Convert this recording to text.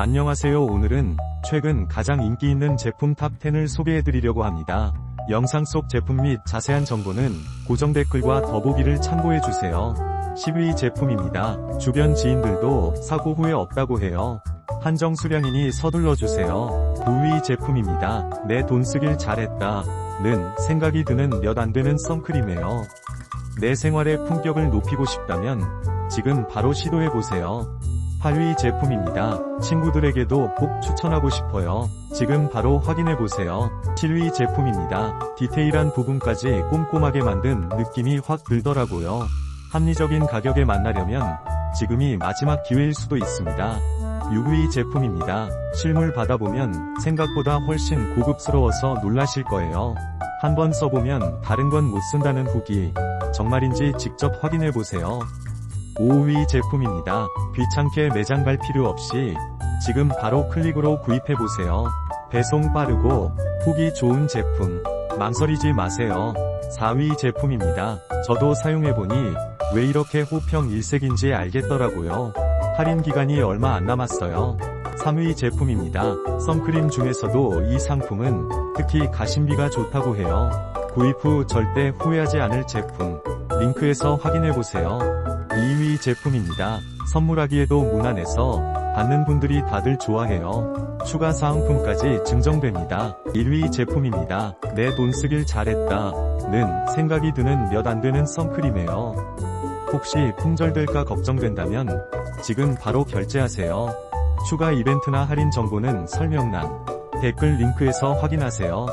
안녕하세요 오늘은 최근 가장 인기 있는 제품 탑10을 소개해드리려고 합니다. 영상 속 제품 및 자세한 정보는 고정 댓글과 더보기를 참고해주세요. 10위 제품입니다. 주변 지인들도 사고 후에 없다고 해요. 한정 수량이니 서둘러주세요. 9위 제품입니다. 내 돈 쓰길 잘했다. 는 생각이 드는 몇 안 되는 선크림이에요. 내 생활의 품격을 높이고 싶다면 지금 바로 시도해보세요. 8위 제품입니다. 친구들에게도 꼭 추천하고 싶어요. 지금 바로 확인해보세요. 7위 제품입니다. 디테일한 부분까지 꼼꼼하게 만든 느낌이 확 들더라고요. 합리적인 가격에 만나려면 지금이 마지막 기회일 수도 있습니다. 6위 제품입니다. 실물 받아보면 생각보다 훨씬 고급스러워서 놀라실 거예요. 한번 써보면 다른 건 못 쓴다는 후기 정말인지 직접 확인해보세요. 5위 제품입니다. 귀찮게 매장 갈 필요 없이 지금 바로 클릭으로 구입해보세요. 배송 빠르고 후기 좋은 제품 망설이지 마세요. 4위 제품입니다. 저도 사용해보니 왜 이렇게 호평 일색인지 알겠더라고요. 할인 기간이 얼마 안 남았어요. 3위 제품입니다. 선크림 중에서도 이 상품은 특히 가심비가 좋다고 해요. 구입 후 절대 후회하지 않을 제품. 링크에서 확인해보세요. 2위 제품입니다. 선물하기에도 무난해서 받는 분들이 다들 좋아해요. 추가 사은품까지 증정됩니다. 1위 제품입니다. 내 돈 쓰길 잘했다. 는 생각이 드는 몇 안 되는 선크림이에요. 혹시 품절될까 걱정된다면 지금 바로 결제하세요. 추가 이벤트나 할인 정보는 설명란, 댓글 링크에서 확인하세요.